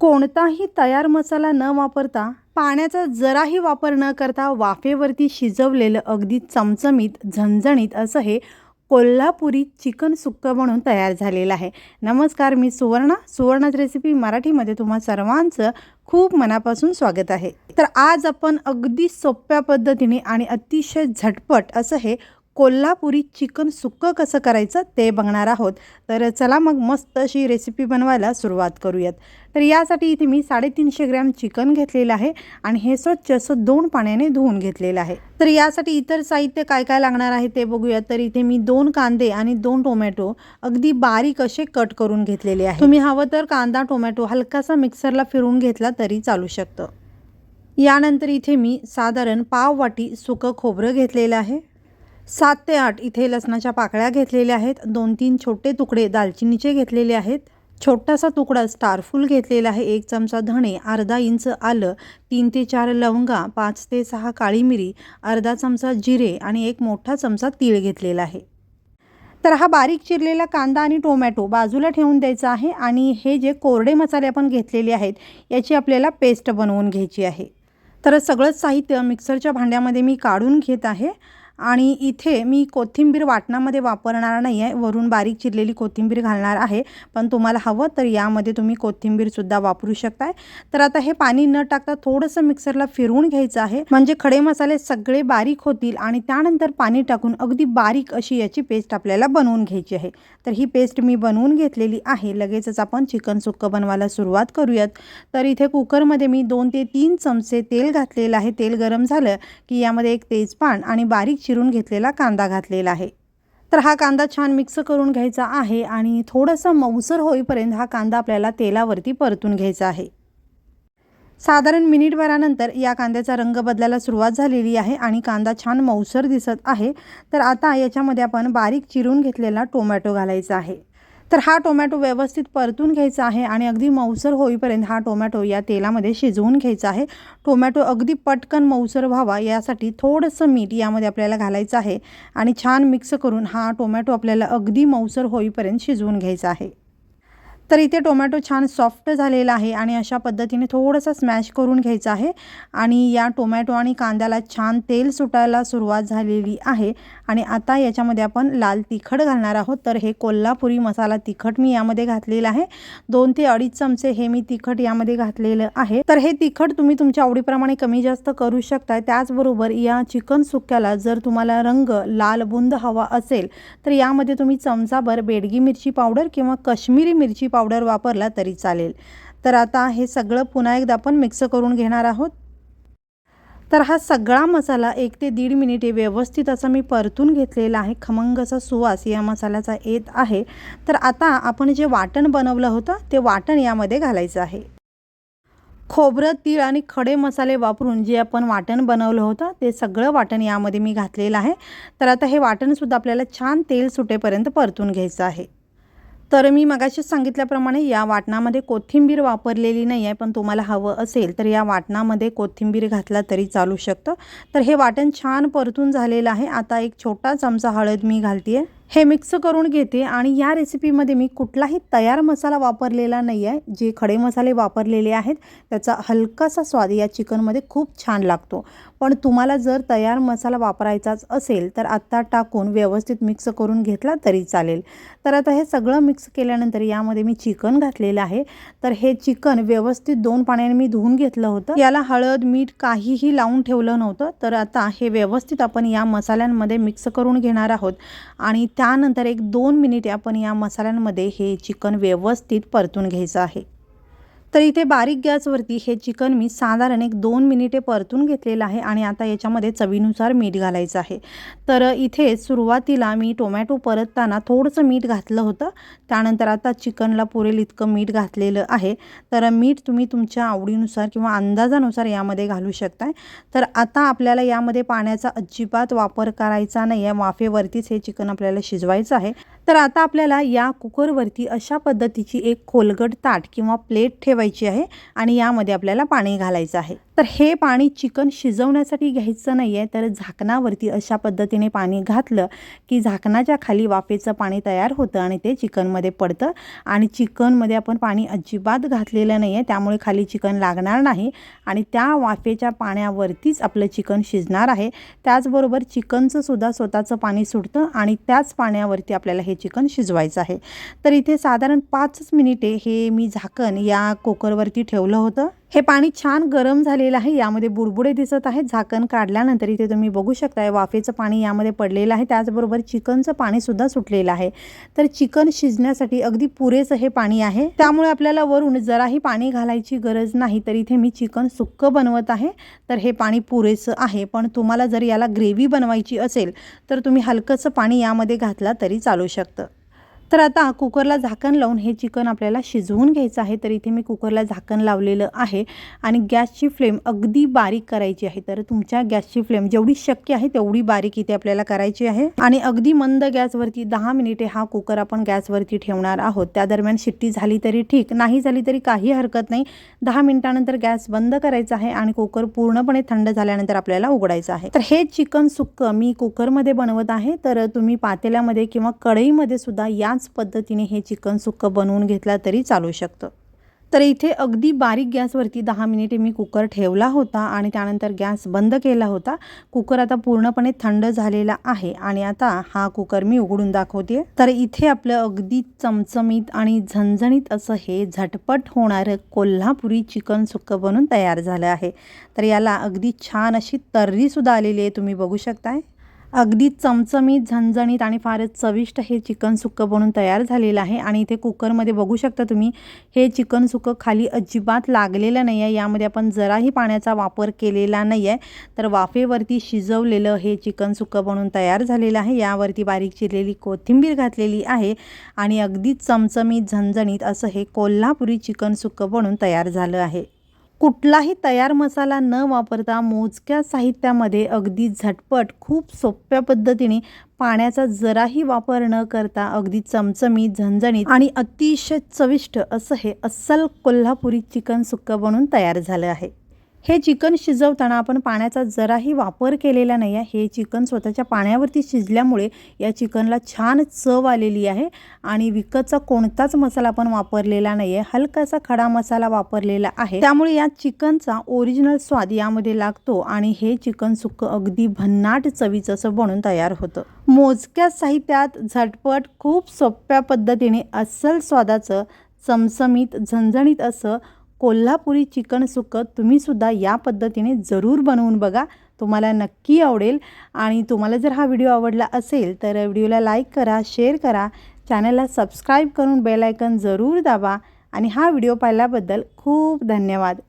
कोणताही तयार मसाला न वापरता पाण्याचा जराही वापर न करता वाफेवरती शिजवलेलं अगदी चमचमीत झणझणीत असं हे कोल्हापुरी चिकन सुक्कं म्हणून तयार झालेलं आहे. नमस्कार मी सुवर्णा. सुवर्णाच रेसिपी मराठीमध्ये तुम्हा सर्वांचं खूप मनापासून स्वागत आहे. तर आज आपण अगदी सोप्या पद्धतीने आणि अतिशय झटपट असं हे कोल्हापुरी चिकन सुक्कं कसं करायचं ते बघणार आहोत. तर चला मग मस्त अशी रेसिपी बनवायला सुरुवात करूयात. तर यासाठी इथे मी साडेतीनशे ग्रॅम चिकन घेतलेलं आहे आणि हे स्वच्छ असं दोन पाण्याने धुवून घेतलेलं आहे. तर यासाठी इतर साहित्य काय काय लागणार आहे ते बघूयात. तर इथे मी दोन कांदे आणि दोन टोमॅटो अगदी बारीक असे कट करून घेतलेले आहे तुम्ही हवं तर कांदा टोमॅटो हलकासा मिक्सरला फिरून घेतला तरी चालू शकतं. यानंतर इथे मी साधारण पाव वाटी सुकं खोबरं घेतलेलं आहे. सात ते आठ इथे लसणाच्या पाकळ्या घेतलेल्या आहेत. दोन तीन छोटे तुकडे दालचिनीचे घेतलेले आहेत. छोटासा तुकडा स्टारफूल घेतलेला आहे. एक चमचा धणे अर्धा इंच आलं तीन ते चार लवंगा पाच ते सहा काळी मिरी अर्धा चमचा जिरे आणि एक मोठा चमचा तीळ घेतलेला आहे. तर हा बारीक चिरलेला कांदा आणि टोमॅटो बाजूला ठेवून द्यायचा आहे आणि हे जे कोरडे मसाले आपण घेतलेले आहेत याची आपल्याला पेस्ट बनवून घ्यायची आहे. तर सगळंच साहित्य मिक्सरच्या भांड्यामध्ये मी काढून घेत आहे. आणि इथे मी कोथिंबीर वाटणामध्ये वापरणार नाही आहे वरून बारीक चिरलेली कोथिंबीर घालणार आहे. पण तुम्हाला हवं तर यामध्ये तुम्ही कोथिंबीरसुद्धा वापरू शकताय. तर आता हे पाणी न टाकता थोडंसं मिक्सरला फिरवून घ्यायचं आहे. म्हणजे खडे मसाले सगळे बारीक होतील आणि त्यानंतर पाणी टाकून अगदी बारीक अशी याची पेस्ट आपल्याला बनवून घ्यायची आहे. तर ही पेस्ट मी बनवून घेतलेली आहे. लगेचच आपण चिकन सुक्कं बनवायला सुरुवात करूयात. तर इथे कुकरमध्ये मी दोन ते तीन चमचे तेल घातलेलं आहे. तेल गरम झालं की यामध्ये एक तेजपान आणि बारीक चिरून घेतलेला कांदा घातलेला आहे. तर हा कांदा छान मिक्स करून घ्यायचा आहे आणि थोडंसं मऊसर होईपर्यंत हा कांदा आपल्याला तेलावरती परतून घ्यायचा आहे. साधारण मिनिटभरानंतर या कांद्याचा रंग बदलायला सुरुवात झालेली आहे आणि कांदा छान मऊसर दिसत आहे. तर आता याच्यामध्ये आपण बारीक चिरून घेतलेला टोमॅटो घालायचा आहे. तर हा टोमॅटो व्यवस्थित परतून घ्यायचा आहे आणि अगदी मऊसर होईपर्यंत हा टोमॅटो या तेलामध्ये शिजवून घ्यायचा आहे. टोमॅटो अगदी पटकन मऊसर व्हावा यासाठी थोडंसं मीठ यामध्ये आपल्याला घालायचं आहे आणि छान मिक्स करून हा टोमॅटो आपल्याला अगदी मऊसर होईपर्यंत शिजवून घ्यायचा आहे. तर इथे टोमॅटो छान सॉफ्ट झालेला आहे आणि अशा पद्धतीने थोडंसं स्मॅश करून घ्यायचं आहे. आणि या टोमॅटो आणि कांद्याला छान तेल सुटायला सुरुवात झालेली आहे. आणि आता याच्यामध्ये आपण लाल तिखट घालणार आहोत. तर हे कोल्हापुरी मसाला तिखट मी यामध्ये घातलेलं आहे. दोन ते अडीच चमचे हे मी तिखट यामध्ये घातलेलं आहे. तर हे तिखट तुम्ही तुमच्या आवडीप्रमाणे कमी जास्त करू शकता त्याचबरोबर या चिकन सुक्याला जर तुम्हाला रंग लाल बुंद हवा असेल तर यामध्ये तुम्ही चमचाभर बेडगी मिरची पावडर किंवा कश्मीरी मिरची पावडर पावडर वापरला तरी चालेल. तर आता हे सगळं पुन्हा एकदा आपण मिक्स करून घेणार आहोत. तर हा सगळा मसाला एक ते दीड मिनिटे व्यवस्थित असा मी परतून घेतलेला आहे. खमंग असा सुवास या मसाल्याचा येत आहे. तर आता आपण जे वाटण बनवलं होतं ते वाटण यामध्ये घालायचं आहे. खोबरं तीळ आणि खडे मसाले वापरून जे आपण वाटण बनवलं होतं ते सगळं वाटण यामध्ये मी घातलेलं आहे. तर आता हे वाटणसुद्धा आपल्याला छान तेल सुटेपर्यंत परतून घ्यायचं आहे. तर मी मगाशीच सांगितल्याप्रमाणे या वाटणामध्ये कोथिंबीर वापरलेली नाही आहे पण तुम्हाला हवं असेल तर या वाटणामध्ये कोथिंबीर घातला तरी चालू शकतं. तर हे वाटण छान परतून झालेलं आहे. आता एक छोटा चमचा हळद मी घालते आहे हे मिक्स करून घेते आणि या रेसिपीमध्ये मी कुठलाही तयार मसाला वापरलेला नाही आहे. जे खडे मसाले वापरलेले आहेत त्याचा हलकासा स्वाद या चिकनमध्ये खूप छान लागतो. पण तुम्हाला जर तयार मसाला वापरायचाच असेल तर आत्ता टाकून व्यवस्थित मिक्स करून घेतला तरी चालेल. तर आता हे सगळं मिक्स केल्यानंतर यामध्ये मी चिकन घातलेलं आहे. तर हे चिकन व्यवस्थित दोन पाण्याने मी धुवून घेतलं होतं. याला हळद मीठ काहीही लावून ठेवलं नव्हतं. तर आता हे व्यवस्थित आपण या मसाल्यांमध्ये मिक्स करून घेणार आहोत. आणि त्यानंतर एक दोन मिनिटे आपण या मसाल्यांमध्ये हे चिकन व्यवस्थित परतून घ्यायचं आहे. तर इथे बारीक गॅसवरती हे चिकन मी साधारण एक दोन मिनिटे परतून घेतलेलं आहे आणि आता याच्यामध्ये चवीनुसार मीठ घालायचं आहे. तर इथे सुरुवातीला मी टोमॅटो परतताना थोडंसं मीठ घातलं होतं. त्यानंतर आता चिकनला पुरेल इतकं मीठ घातलेलं आहे. तर मीठ तुम्ही तुमच्या आवडीनुसार किंवा अंदाजानुसार यामध्ये घालू शकताय. तर आता आपल्याला यामध्ये पाण्याचा अजिबात वापर करायचा नाही आहे. वाफेवरतीच हे चिकन आपल्याला शिजवायचं आहे. तर आता आपल्याला या कुकरवरती अशा पद्धतीची एक खोलगट ताट किंवा प्लेट ठेवायची ठेवायची आहे आणि यामध्ये आपल्याला पाणी घालायचं आहे. तर हे पाणी चिकन शिजवण्यासाठी घ्यायचं नाही आहे तर झाकणावरती अशा पद्धतीने पाणी घातलं की झाकणाच्या खाली वाफेचं पाणी तयार होतं आणि ते चिकनमध्ये पडतं. आणि चिकनमध्ये आपण पाणी अजिबात घातलेलं नाही आहे त्यामुळे खाली चिकन लागणार नाही आणि त्या वाफेच्या पाण्यावरतीच आपलं चिकन शिजणार आहे. त्याचबरोबर चिकनचं सुद्धा स्वतःचं पाणी सुटतं आणि त्याच पाण्यावरती आपल्याला हे चिकन शिजवायचं आहे. तर इथे साधारण पाचच मिनिटे हे मी झाकण या कुकरवरती ठेवलं होतं. हे पाणी छान गरम झालेलं आहे. यामध्ये बुडबुडे दिसत आहेत. झाकण काढल्यानंतर इथे तुम्ही बघू शकताय वाफेचं पाणी यामध्ये पडलेलं आहे. त्याचबरोबर चिकनचं पाणीसुद्धा सुटलेलं आहे. तर चिकन शिजण्यासाठी अगदी पुरेसं हे पाणी आहे. त्यामुळे आपल्याला वरून जराही पाणी घालायची गरज नाही. तर इथे मी चिकन सुक्कं बनवत आहे. तर हे पाणी पुरेसं आहे. पण तुम्हाला जर याला ग्रेव्ही बनवायची असेल तर तुम्ही हलकंसं पाणी यामध्ये घातला तरी चालू शकतं. तर आता कुकरला झाकण लावून हे चिकन आपल्याला शिजवून घ्यायचं आहे. तर इथे मी कुकरला झाकण लावलेलं आहे. आणि गॅसची फ्लेम अगदी बारीक करायची आहे. तर तुमच्या गॅसची फ्लेम जेवढी शक्य आहे तेवढी बारीक इथे आपल्याला करायची आहे. आणि अगदी मंद गॅसवरती दहा मिनिटे हा कुकर आपण गॅसवरती ठेवणार आहोत. त्या दरम्यान शिट्टी झाली तरी ठीक नाही झाली तरी काही हरकत नाही. दहा मिनिटानंतर गॅस बंद करायचा आहे आणि कुकर पूर्णपणे थंड झाल्यानंतर आपल्याला उघडायचं आहे. तर हे चिकन सुक्कं मी कुकरमध्ये बनवत आहे. तर तुम्ही पातेल्यामध्ये किंवा कढईमध्ये सुद्धा याच पद्धतीने हे चिकन सुक्कं बनवून घेतला तरी चालू शकतं. तर इथे अगदी बारीक गॅसवरती दहा मिनिटे मी कुकर ठेवला होता आणि त्यानंतर गॅस बंद केला होता. कुकर आता पूर्णपणे थंड झालेला आहे आणि आता हा कुकर मी उघडून दाखवते. तर इथे आपलं अगदी चमचमीत आणि झणझणीत असं हे झटपट होणारं कोल्हापुरी चिकन सुक्कं बनून तयार झालं आहे. तर याला अगदी छान अशी तर्रीसुद्धा आलेली आहे तुम्ही बघू शकताय. अगदी चमचमीत झणझणीत आणि फारच चविष्ट हे चिकन सुक्कं बनून तयार झालेलं आहे. आणि इथे कुकरमध्ये बघू शकता तुम्ही हे चिकन सुक्कं खाली अजिबात लागलेलं नाही आहे. यामध्ये आपण जराही पाण्याचा वापर केलेला नाही आहे. तर वाफेवरती शिजवलेलं हे चिकन सुक्कं बनून तयार झालेलं आहे. यावरती बारीक चिरलेली कोथिंबीर घातलेली आहे. आणि अगदी चमचमीत झणझणीत असं हे कोल्हापुरी चिकन सुक्कं बनून तयार झालं आहे. कुठलाही तयार मसाला न वापरता मोजक्या साहित्यामध्ये अगदी झटपट खूप सोप्या पद्धतीने पाण्याचा जराही वापर न करता अगदी चमचमीत झणझणीत आणि अतिशय चविष्ट असं हे अस्सल कोल्हापुरी चिकन सुक्कं बनून तयार झालं आहे. हे चिकन शिजवताना आपण पाण्याचा जराही वापर केलेला नाही आहे. हे चिकन स्वतःच्या पाण्यावरती शिजल्यामुळे या चिकनला छान चव आलेली आहे आणि विकतचा कोणताच मसाला आपण वापरलेला नाही आहे. हलकासा खडा मसाला वापरलेला आहे. त्यामुळे या चिकनचा ओरिजिनल स्वाद यामध्ये लागतो आणि हे चिकन सुक्क अगदी भन्नाट चवीचं असं बनून तयार होतं. मोजक्या साहित्यात झटपट खूप सोप्या पद्धतीने अस्सल स्वादाचं चमचमीत झणझणीत असं कोल्हापुरी चिकन सुक्कं तुम्हीसुद्धा या पद्धतीने जरूर बनवून बघा. तुम्हाला नक्की आवडेल. आणि तुम्हाला जर हा व्हिडिओ आवडला असेल तर व्हिडिओला लाईक करा शेअर करा. चॅनलला सबस्क्राईब करून बेल आयकन जरूर दाबा. आणि हा व्हिडिओ पाहिल्याबद्दल खूप धन्यवाद.